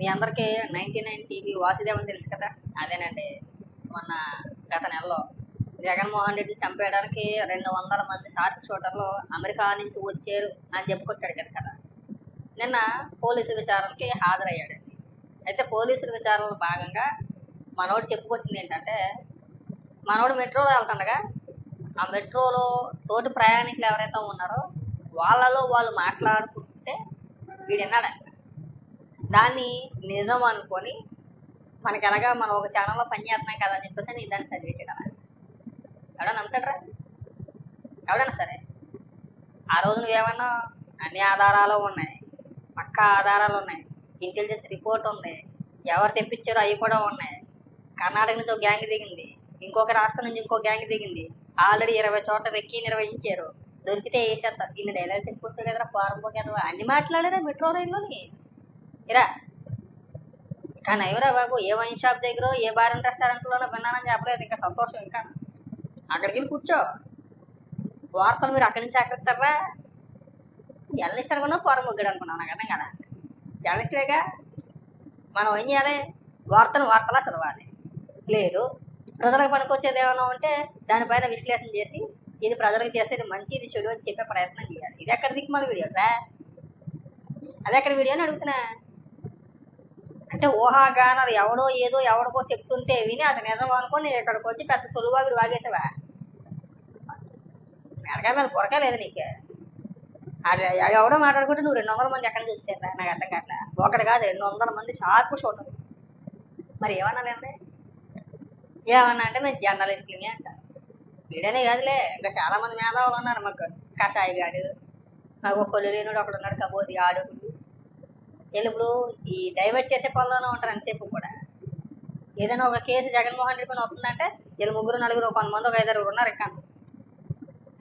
మీ అందరికీ ninety nine TV Vasudevan తెలుసు కదా? అదేనండి. మొన్న గత నెలలో జగన్మోహన్ రెడ్డి చంపేయడానికి రెండు వందల మంది షార్ప్ షూటర్లు అమెరికా నుంచి వచ్చారు అని చెప్పుకొచ్చాడు కదా కదా? నిన్న పోలీసు విచారణకి హాజరయ్యాడండి అయితే పోలీసుల విచారణలో భాగంగా మనోడు చెప్పుకొచ్చింది ఏంటంటే మనోడు మెట్రోలో వెళ్తుండగా ఆ మెట్రోలో తోటి ప్రయాణికులు ఎవరైతే ఉన్నారో వాళ్ళలో వాళ్ళు మాట్లాడుకుంటే వీడు విన్నాడంట. దాన్ని నిజం అనుకొని మనకి ఎలాగా మనం ఒక ఛానల్లో పని చేస్తున్నాం కదా అని చెప్పేసి నేను దాన్ని చదివేసాడు అలా ఎవడన్నా నమ్ముతాడరా? ఎవడన్నా సరే? ఆ రోజు నువ్వేమన్నా అన్ని ఆధారాలు ఉన్నాయి పక్క ఆధారాలు ఉన్నాయి ఇంటెలిజెన్స్ రిపోర్ట్ ఉంది ఎవరు తెప్పించారో అవి కూడా ఉన్నాయి. కర్ణాటక నుంచి ఒక గ్యాంగ్ దిగింది ఇంకొక రాష్ట్రం నుంచి ఇంకో గ్యాంగ్ దిగింది ఆల్రెడీ ఇరవై చోట్ల రెక్కి నిర్వహించారు. దొరికితే వేసేస్తారు ఇన్ని డైలాగ్ చెప్పుకోవచ్చు కదరా ఫారం కదా అన్ని మాట్లాడారా మెట్రో రైల్లోని ఇరా. కానీ ఎవరా బాబు ఏ వైన్ షాప్ దగ్గర ఏ బార్ అండ్ రెస్టారెంట్లోనో విన్నానని చెప్పలేదు ఇంకా సంతోషం ఇంకా. అక్కడికి వెళ్ళి కూర్చో. వార్తలు మీరు అక్కడి నుంచి ఎక్కడిస్తారా జర్నలిస్ట్ అనుకున్నా ఫారం ముగ్గుడు అనుకున్నాను నాకు అర్థం కదా? జర్నలిస్టులేగా? మనం ఏం చేయాలి? వార్తను వార్తలా చదవాలి. లేదు ప్రజలకు పనికొచ్చేది ఏమైనా ఉంటే దానిపైన విశ్లేషణ చేసి ఇది ప్రజలకు చేసేది మంచి ఇది చెడు అని చెప్పే ప్రయత్నం చేయాలి. ఇది ఎక్కడ దిక్కు మన వీడియో రా అది ఎక్కడ వీడియో అని అడుగుతున్నా. అంటే ఊహాగానాలు ఎవడో ఏదో ఎవడికో చెప్తుంటే విని అది నిజం అనుకొని ఇక్కడికి వచ్చి పెద్ద సులువాగుడు వాగేసావా? మెడకాయ మీద పొరకే లేదు నీకు. అది ఎవడో మాట్లాడుకుంటే నువ్వు రెండు వందల మంది ఎక్కడ చూస్తే నాకు అర్థం కావట్లే? ఒకటి కాదు రెండు వందల మంది షార్ప్ షూటర్ మరి ఏమన్నా లేండి ఏమన్నా అంటే మేము జర్నలిస్టులని అంటారు. వీడనే కాదులే ఇంకా చాలా మంది మేధావులు ఉన్నారు మాకు. కషాయి గాడు మాకు కొల్లు లేనుడు ఒకడు ఉన్నాడు కబోది ఆడు వీళ్ళు ఇప్పుడు ఈ డైవర్ట్ చేసే పనులోనే ఉంటారు అంతసేపు కూడా. ఏదైనా ఒక కేసు జగన్మోహన్ రెడ్డి పైన వస్తుందంటే వీళ్ళు ముగ్గురు నలుగురు కొంతమంది ఒక ఐదారు ఉన్నారు ఇంకా.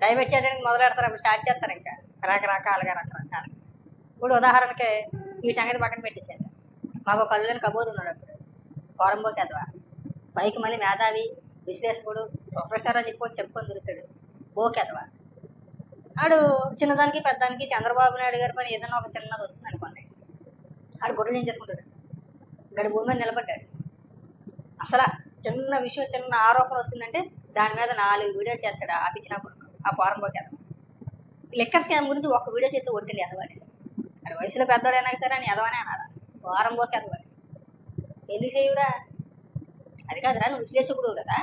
డైవర్ట్ చేయడానికి మొదలు పెడతారు అప్పుడు స్టార్ట్ చేస్తారు ఇంకా. రకరకాలుగా రకరకాల ఇప్పుడు ఉదాహరణకి ఈ సంగతి పక్కన పెట్టేశారు. మాకు ఒక కళ్ళు కబోదు ఉన్నాడు అప్పుడు. ఫారం ఎదవా పైకి మళ్ళీ మేధావి విశ్లేషకుడు ప్రొఫెసర్ అని చెప్పి చెప్పుకొని తిరుగుతాడు. ఓకెదవా ఆడు చిన్నదానికి పెద్దానికి చంద్రబాబు నాయుడు గారి పని ఏదైనా ఒక చిన్నది వచ్చింది అనుకోండి ఆడు గొర్రెలు ఏం చేసుకుంటాడు? గడి భూమి మీద నిలబడ్డాడు. అసలు చిన్న విషయం చిన్న ఆరోపణ వచ్చిందంటే దాని మీద నాలుగు వీడియోలు చేస్తాడు ఆ ఆ ఫారం పోతాడు లెక్క స్కామ్ గురించి ఒక వీడియో చేస్తే ఒట్టింది ఎదవాడి అది వయసులో పెద్దవాడైనా సరే అని ఎదవనే అన్నారు వారం పోతే ఎదవాడి ఎందుకు చేయురా అది కాదురా నువ్వు విశ్లేషకుడు కదా.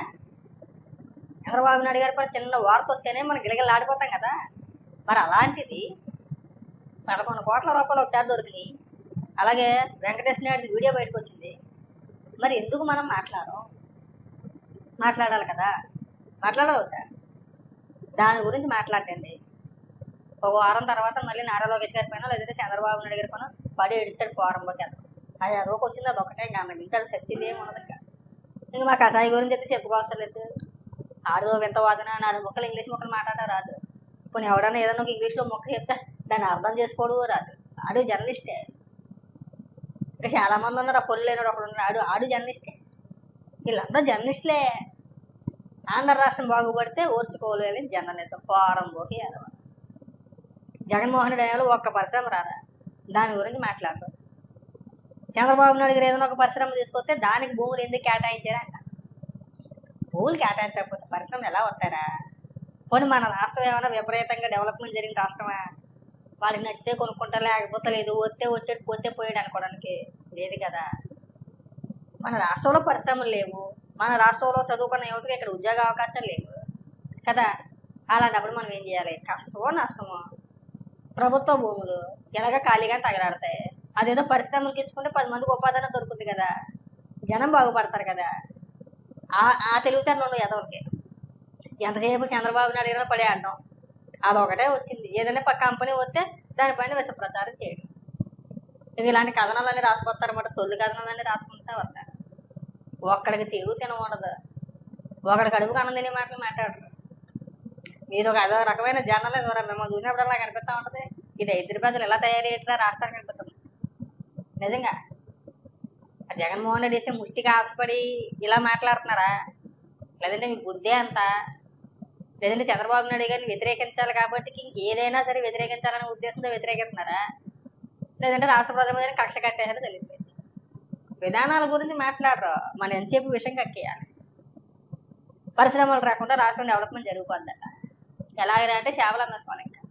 చంద్రబాబు నాయుడు గారి కూడా చిన్న వార్త వస్తేనే మనం గిలగిల ఆడిపోతాం కదా. మరి అలాంటిది పదకొండు కోట్ల రూపాయలు ఒకసారి దొరికినాయి. అలాగే వెంకటేష్ నాయుడు వీడియో బయటకు వచ్చింది మరి ఎందుకు మనం మాట్లాడడం? మాట్లాడాలి కదా. మాట్లాడవద్దా? దాని గురించి మాట్లాడండి. ఒక వారం తర్వాత మళ్ళీ నారా లోకేష్ గారి పైన లేదంటే చంద్రబాబు నాయుడు గారి పైన పడి ఎడుతాడు ఫారం వెళ్తాం అది ఎవరికి వచ్చింది అది ఒకటే ఇంకా ఇంకా చచ్చింది ఏమి ఉండదు ఇంకా. ఇంక మా కషాయి గురించి అయితే చెప్పుకోవసరం లేదు. ఆడు వింత వాదన నాలుగు మొక్కలు ఇంగ్లీష్ మొక్కలు మాట్లాడ రాదు. ఇప్పుడు ఎవడన్నా ఏదైనా ఒక ఇంగ్లీష్లో మొక్క చెప్తే దాన్ని అర్థం చేసుకోవడం రాదు. ఆడు జర్నలిస్టే. ఇంకా చాలా మంది ఉన్నారు. ఆ పొల్లు లేనాడు ఒకడు ఉన్నాడు. ఆడు ఆడు జర్నలిస్టే వీళ్ళందరూ జర్నలిస్టులే ఆంధ్ర రాష్ట్రం బాగుపడితే ఓర్చుకోలేని జర్నలిజం ఫారం పోకి ఎదవ జగన్మోహన్ రెడ్డి అయ్యాలో ఒక్క పరిశ్రమ రాదా దాని గురించి మాట్లాడతారు చంద్రబాబు నాయుడు గారు ఏదైనా ఒక పరిశ్రమ తీసుకొస్తే దానికి భూములు ఎందుకు కేటాయించారంట? భూములు కేటాయించకపోతే పరిశ్రమలు ఎలా వస్తారా పోనీ మన రాష్ట్రం ఏమైనా విపరీతంగా డెవలప్మెంట్ జరిగిన రాష్ట్రమా? వాళ్ళకి నచ్చితే కొనుక్కుంటా లేకపోతే లేదు వస్తే వచ్చేది పోతే పోయాడు అనుకోవడానికి లేదు కదా. మన రాష్ట్రంలో పరిశ్రమలు లేవు. మన రాష్ట్రంలో చదువుకున్న యువతకి ఇక్కడ ఉద్యోగ అవకాశాలు లేవు కదా. అలాంటప్పుడు మనం ఏం చేయాలి? కష్టమో నష్టమో ప్రభుత్వ భూములు ఎలాగ ఖాళీగా తగలాడతాయి? అదేదో పరిశ్రమలకు ఇచ్చుకుంటే పది మందికి ఉపాధి దొరుకుతుంది కదా. జనం బాగుపడతారు కదా. ఆ ఆ తెలివితేటలు ఎదవరికి ఎంతసేపు చంద్రబాబు నాయుడు పడే అంటాం అదొకటే వచ్చింది. ఏదైనా పక్క కంపెనీ వస్తే దానిపైన విషప్రచారం చేయడం. ఇవి ఇలాంటి కథనాలన్నీ రాసుకొస్తారన్నమాట. సొల్లు కథనాలన్నీ రాసుకుంటా వస్తారు. ఒక్కడికి తిరుగు తినకూడదు. ఒకడికి అడుగు అన్నం తినే మాటలు మాట్లాడరు. మీరు ఒక అదో రకమైన జర్నల్ మిమ్మల్ని చూసినప్పుడల్లా కనిపిస్తూ ఉంటుంది. ఇది హైదరాబాద్లో ఎలా తయారు చేయట్లా రాష్ట్రానికి కనిపిస్తుంది నిజంగా. ఆ జగన్మోహన్ రెడ్డి వేసే ముష్టికి ఆశపడి ఇలా మాట్లాడుతున్నారా? లేదంటే మీ బుద్ధి అంతా లేదంటే చంద్రబాబు నాయుడు గారిని వ్యతిరేకించాలి కాబట్టి ఇంకేదైనా సరే వ్యతిరేకించాలనే ఉద్దేశంతో వ్యతిరేకిస్తున్నారా? లేదంటే రాష్ట్ర ప్రజల మీద కక్ష కట్టేసారో తెలియదు విధానాల గురించి మాట్లాడరు. మనం ఎంతసేపు విషయం కక్కేయాలి. పరిశ్రమలు రాకుండా రాష్ట్రం డెవలప్మెంట్ జరిగిపోద్దట ఎలాగైనా అంటే సేవలు అమ్మేసుకోవాలి ఇంకా.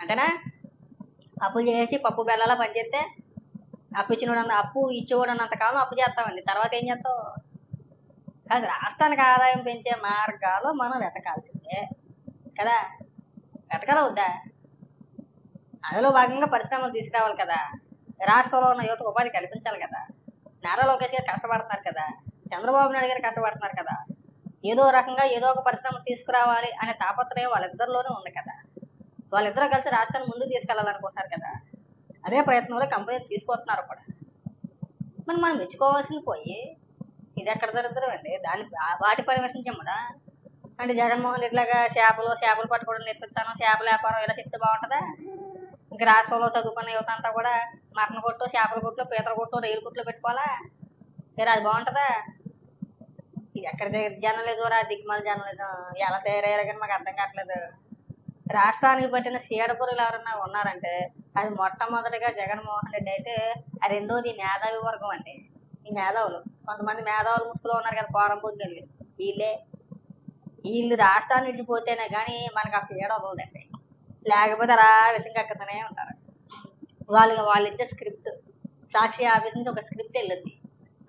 అంతేనా? అప్పు చేసి పప్పు బెల్లాల పనిచేస్తే అప్పు ఇచ్చినోడన్న అప్పు ఇచ్చేవాడన్నంత కాలం అప్పు చేస్తామండి. తర్వాత ఏం చేస్తావు కాదు రాష్ట్రానికి ఆదాయం పెంచే మార్గాలు మనం వెతకాలి. కదా? వెతకాల వద్దా? అందులో భాగంగా పరిశ్రమలు తీసుకురావాలి కదా. రాష్ట్రంలో ఉన్న యువతకు ఉపాధి కల్పించాలి కదా. నారా లోకేష్ గారు కష్టపడుతున్నారు కదా. చంద్రబాబు నాయుడు గారు కష్టపడుతున్నారు కదా. ఏదో రకంగా ఏదో ఒక పరిశ్రమ తీసుకురావాలి అనే తాపత్రయం వాళ్ళిద్దరిలోనే ఉంది కదా. వాళ్ళిద్దరూ కలిసి రాష్ట్రాన్ని ముందుకు తీసుకెళ్ళాలనుకుంటున్నారు కదా. అదే ప్రయత్నంలో కంపెనీలు తీసుకొస్తున్నారు కూడా. మరి మనం మెచ్చుకోవాల్సింది పోయి ఇది ఎక్కడ దరిద్రం అండి? దాన్ని వాటి పర్మిషన్ అంటే జగన్మోహన్ ఇట్లాగా చేపలు చేపలు పట్టుకోవడం నేర్పిస్తాను చేపల వ్యాపారం ఇలా చెప్తే బాగుంటుందా? ఇంక రాష్ట్రంలో చదువుకున్న యువత అంతా కూడా మటన్ కొట్టు చేపల కొట్లు పీతల కొట్టు రైలు కొట్లు పెట్టుకోవాలా? సరే అది బాగుంటుందా? ఇది ఎక్కడ జర్నలిజం రా దిగ్మల జర్నలిజం ఎలా తయారయ్యారు కానీ మాకు అర్థం కావట్లేదు. రాష్ట్రానికి పట్టిన సీడపురులు ఎవరన్నా ఉన్నారంటే అది మొట్టమొదటిగా జగన్మోహన్ రెడ్డి అయితే ఆ రెండోది మేధావి వర్గం అండి. ఈ మేధావులు. కొంతమంది మేధావులు ముసుగులో ఉన్నారు కదా పోరం పొద్దుల్ని వీళ్ళే వీళ్ళు రాష్ట్రాలు విడిచిపోతేనే కానీ మనకు ఆ పీడ వదలదండి. లేకపోతే అలా విషయం కక్కుతూనే ఉంటారు. వాళ్ళు వాళ్ళు స్క్రిప్ట్ సాక్షి ఆఫీస్ నుంచి ఒక స్క్రిప్ట్ వెళ్ళింది.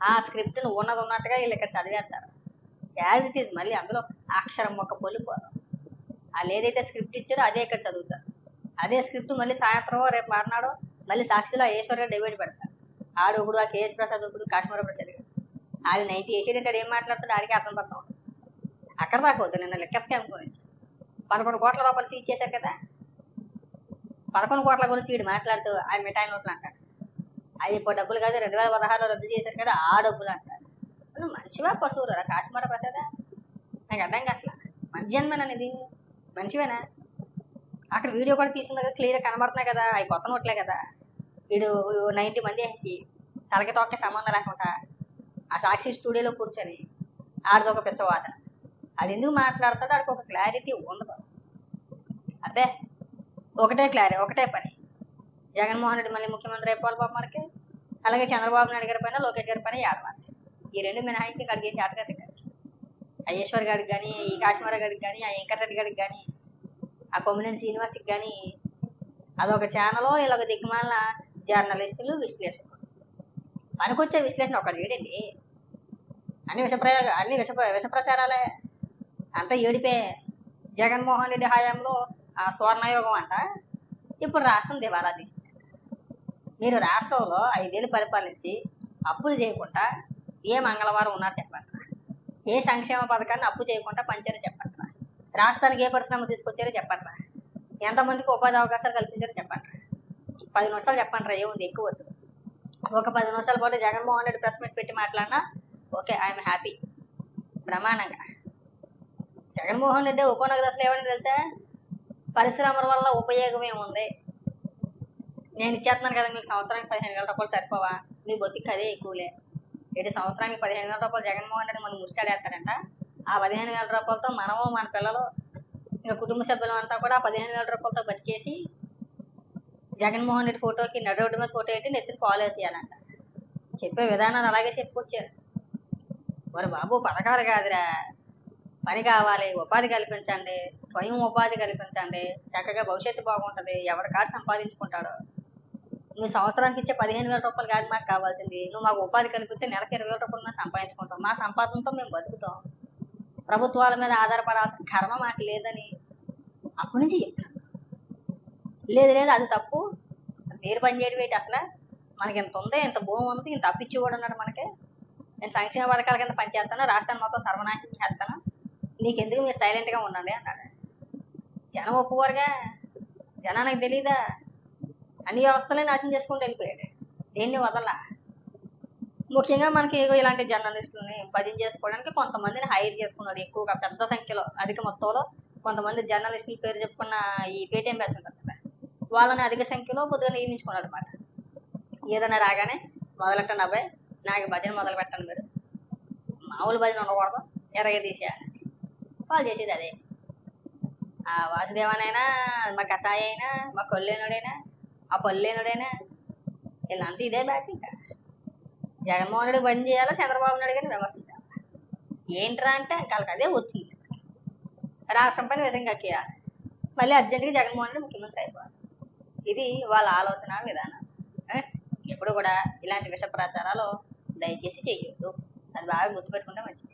ఆ స్క్రిప్ట్ని ఉన్నది ఉన్నట్టుగా వీళ్ళు ఇక్కడ చదివేస్తారు. యాజ్ ఇట్ ఈజ్ మళ్ళీ అందులో అక్షరం ఒక పొలిపోరు వాళ్ళు ఏదైతే స్క్రిప్ట్ ఇచ్చారో అదే ఇక్కడ చదువుతారు. అదే స్క్రిప్ట్ మళ్ళీ సాయంత్రం రేపు మర్నాడు మళ్ళీ సాక్షిలో ఈశ్వర్గా డిబేట్ పెడతారు. ఆడు ఇప్పుడు ఆ కేఎస్ ప్రసాద్ ఒకడు కాశ్మీర ప్రసాద్ గారు వాళ్ళు నైన్టీ ఏసీ ఇక్కడ ఏం మాట్లాడుతుందో ఆడికి అర్థం పడతాం అక్కడ దాకా నిన్న లెక్క స్కామ్ గురించి పదకొండు కోట్ల రూపాయలు తీసేశారు కదా. పదకొండు కోట్ల గురించి వీడు మాట్లాడుతూ ఆ మిఠాయి నోట్లు అంటాడు. అది ఇప్పుడు డబ్బులు కాదు రెండు వేల పదహారులో రద్దు చేశారు కదా ఆ డబ్బులు అంటారు నువ్వు మనిషివా రా కాశీమాట ప్రసాదా? నాకు అర్థం కావట్లా. మంచి జన్మేనా ఇది మనిషివేనా? అక్కడ వీడియో కూడా తీసిన కదా క్లియర్గా కనబడుతున్నాయి కదా అవి కొత్త నోట్లే కదా. వీడు నైంటీ మంది వేసి తలకి తోకే సంబంధం లేకుండా ఆ సాక్షి స్టూడియోలో కూర్చొని ఆడదొక ఒక అది ఎందుకు మాట్లాడుతాడో అక్కడ ఒక క్లారిటీ ఉండదు అదే ఒకటే క్లారిటీ ఒకటే పని. జగన్మోహన్ రెడ్డి మళ్ళీ ముఖ్యమంత్రి అయిపోవాలి బాబు మనకి. అలాగే చంద్రబాబు నాయుడు గారి పైన లోకేష్ గారి పైన ఏడవాలి. ఈ రెండు మినహాయించి అడిగే చేతగతి గారికి అయ్యేశ్వర్ గారికి కానీ ఈ కాశ్మీర గారికి కానీ ఆ వెంకటరెడ్డి గారికి కానీ ఆ కొమ్మినేని శ్రీనివాస్కి కానీ అదొక ఛానల్ ఇలాగ దిక్కుమాలిన జర్నలిస్టులు విశ్లేషకులు. వచ్చే విశ్లేషణ ఒకటి వేడండి అన్ని విషప్రయోగ అన్ని విష విషప్రచారాలే. అంతా ఏడిపే జగన్మోహన్ రెడ్డి హయాంలో ఆ స్వర్ణయోగం అంట. ఇప్పుడు రాష్ట్రం దివాలాది. మీరు రాష్ట్రంలో ఐదేళ్ళు పరిపాలించి అప్పులు చేయకుండా ఏ మంగళవారం ఉన్నారు చెప్పండి. ఏ సంక్షేమ పథకాన్ని అప్పు చేయకుండా పంచారో చెప్పండి. రాష్ట్రానికి ఏ పరిశ్రమ తీసుకొచ్చారో చెప్పండి. ఎంతమందికి ఉపాధి అవకాశాలు కల్పించారో చెప్పండి. పది నిమిషాలు చెప్పండి ఏముంది? ఎక్కువ వద్దు. ఒక పది నిమిషాల పాటు జగన్మోహన్ రెడ్డి ప్రెస్ మీట్ పెట్టి మాట్లాడినా ఓకే ఐఎమ్ హ్యాపీ. ప్రమాణంగా. జగన్మోహన్ రెడ్డి ఉపనగర దశలో ఏమని తెలుసా? పరిశ్రమల వల్ల ఉపయోగం ఏముంది నేను ఇచ్చేస్తున్నాను కదా మీకు సంవత్సరానికి పదిహేను వేల రూపాయలు సరిపోవా? మీ బొత్తికి అదే ఎక్కువలే. ఇటు సంవత్సరానికి పదిహేను వేల రూపాయలు జగన్మోహన్ రెడ్డి మనం ముష్టాడేస్తాడంట. ఆ పదిహేను వేల రూపాయలతో మనము మన పిల్లలు ఇంకా కుటుంబ సభ్యులం అంతా కూడా ఆ పదిహేను వేల రూపాయలతో బతికేసి జగన్మోహన్ రెడ్డి ఫోటోకి నడు రోడ్డు మీద ఫోటో పెట్టి నెత్తిని ఫాలో చేయాలంట చెప్పే విధానాలు అలాగే చెప్పుకొచ్చారు. మరి బాబు పథకాలు కాదురా. పని కావాలి ఉపాధి కల్పించండి స్వయం ఉపాధి కల్పించండి చక్కగా భవిష్యత్తు బాగుంటుంది ఎవరి కాదు సంపాదించుకుంటాడు నువ్వు సంవత్సరానికి ఇచ్చే పదిహేను వేల రూపాయలు కాదు మాకు కావాల్సింది. నువ్వు మాకు ఉపాధి కల్పిస్తే నెలకి ఇరవై వేల రూపాయలు మేము సంపాదించుకుంటాం. మా సంపాదనతో మేము బతుకుతాం. ప్రభుత్వాల మీద ఆధారపడాల్సిన కర్మ మాకు లేదని అప్పటి నుంచి చెప్తున్నాను లేదు లేదు అది తప్పు. మీరు పని చేయడం ఏంటి అసలు మనకి ఇంత ఉంది ఇంత భూమి ఉంది ఇంత అప్పిచ్చి కూడా ఉన్నాడు మనకి. నేను సంక్షేమ పథకాల కింద పనిచేస్తాను రాష్ట్రాన్ని మొత్తం సర్వనాశనం చేస్తాను నీకెందుకు మీరు సైలెంట్గా ఉండండి అన్నాడు. జనం ఒప్పుకోరుగా. జనానికి తెలీదా? అన్ని వ్యవస్థలే నాశనం చేసుకుంటూ వెళ్ళిపోయాడు. దేన్ని వదల ముఖ్యంగా మనకి ఏదో ఇలాంటి జర్నలిస్టులని భజన చేసుకోవడానికి కొంతమందిని హైర్ చేసుకున్నాడు ఎక్కువగా పెద్ద సంఖ్యలో అధిక మొత్తంలో కొంతమంది జర్నలిస్టుల పేరు చెప్పుకున్న ఈ పేటీఎం బ్యాచ్ ఉంటుంది కదా వాళ్ళని అధిక సంఖ్యలో కొద్దిగా నియమించుకున్నాడు అనమాట ఏదైనా రాగానే మొదలెట్టండి అబ్బాయి నాకు భజన మొదలు పెట్టండి మీరు. మామూలు భజన ఉండకూడదు ఎరగ తీసేయాలి. వాళ్ళు చేసేది అదే. ఆ వాసుదేవనైనా మా కసాయి అయినా మా కొల్లేనుడైనా ఆ పల్లెనుడైనా వీళ్ళంతా ఇదే బ్యాచ్ ఇంకా. జగన్మోహనుడు బంద్ చేయాలా చంద్రబాబు నాయుడు గారిని విమర్శించాలి? ఏంట్రా అంటే వాళ్ళకి అదే వచ్చింది రాష్ట్రం పైన విషయం కక్కేయాలి. మళ్ళీ అర్జెంటుగా జగన్మోహనుడు ముఖ్యమంత్రి అయిపోవాలి. ఇది వాళ్ళ ఆలోచన విధానం. ఎప్పుడు కూడా ఇలాంటి విష ప్రచారాలు దయచేసి చేయొద్దు. అది బాగా గుర్తుపెట్టుకుంటే మంచిది.